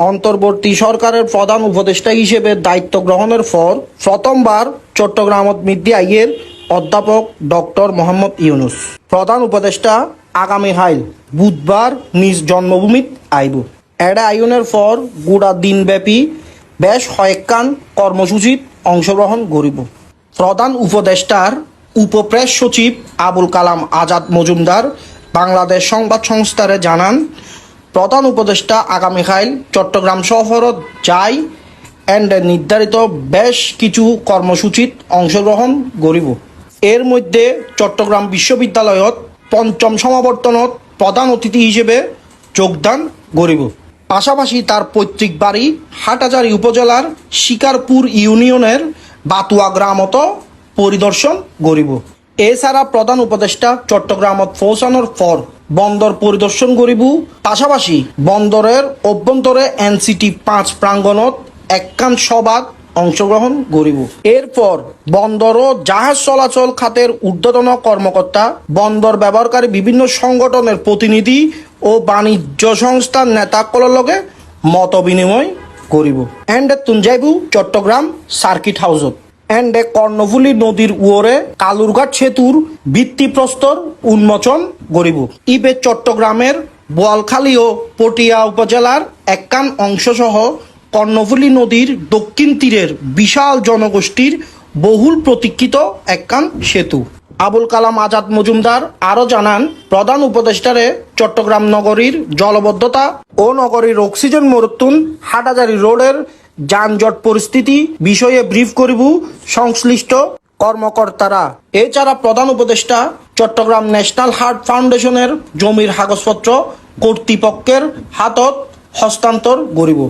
অন্তর্বর্তী সরকারের প্রধান উপদেষ্টা হিসেবে দায়িত্ব গ্রহণের পর প্রথমবার চট্টগ্রামত মিদ্দি আইয়ের অধ্যাপক ডক্টর মোহাম্মদ ইউনুস। প্রধান উপদেষ্টা আগামী হাইল বুধবার নিজ জন্মভূমিত আইব। এডা আইনের পর গুড়া দিনব্যাপী বেশ কয়েকখান কর্মসূচিত অংশগ্রহণ করিব। প্রধান উপদেষ্টার উপপ্রেস সচিব আবুল কালাম আজাদ মজুমদার বাংলাদেশ সংবাদ সংস্থারে জানান প্রধান উপদেষ্টা আগামীকাল চট্টগ্রাম শহরত যাই এন্ড নির্ধারিত বেশ কিছু কর্মসূচিত অংশগ্রহণ করিব। এর মধ্যে চট্টগ্রাম বিশ্ববিদ্যালয়ত পঞ্চম সমাবর্তনত প্রধান অতিথি হিসেবে যোগদান করিব। পাশাপাশি তার পৈতৃক বাড়ি হাটাজারি উপজেলার শিকারপুর ইউনিয়নের বাতুয়া গ্রামত পরিদর্শন করিব। এছাড়া প্রধান উপদেষ্টা চট্টগ্রামত পৌঁছানোর পর বন্দর পরিদর্শন করিব। পাশাপাশি বন্দরের অভ্যন্তরে এনসিটি পাঁচ প্রাঙ্গণত একখান সভাত অংশগ্রহণ করিব। এরপর বন্দর ও জাহাজ চলাচল খাতের ঊর্ধ্বতন কর্মকর্তা, বন্দর ব্যবহারকারী বিভিন্ন সংগঠনের প্রতিনিধি ও বাণিজ্য সংস্থার নেতাকলের লগে মত বিনিময় করিব। এন্ড তুঞ্জাইবু চট্টগ্রাম সার্কিট হাউসত। এন্ডে কর্ণফুলী নদীর উয়রে কালুরঘাট সেতুর ভিত্তিপ্রস্তর উন্মোচন করিব ইবে চট্টগ্রামের বোয়ালখালী ও পটিয়া উপজেলার একখান অংশসহ কর্ণফুলী নদীর দক্ষিণ তীরের বিশাল জনগোষ্ঠীর বহুল প্রতীক্ষিত একখান সেতু। আবুল কালাম আজাদ মজুমদার আরও জানান, প্রধান উপদেষ্টারে চট্টগ্রাম নগরীর জলবদ্ধতা ও নগরীর অক্সিজেন মরুত্তুন হাটাজারি রোডের যানজট পরিস্থিতি বিষয়ে ব্রিফ করিব সংশ্লিষ্ট কর্মকর্তারা। এছাড়া প্রধান উপদেষ্টা চট্টগ্রাম ন্যাশনাল হার্ট ফাউন্ডেশনের জমির কাগজপত্র কর্তৃপক্ষের হাতত হস্তান্তর করিব।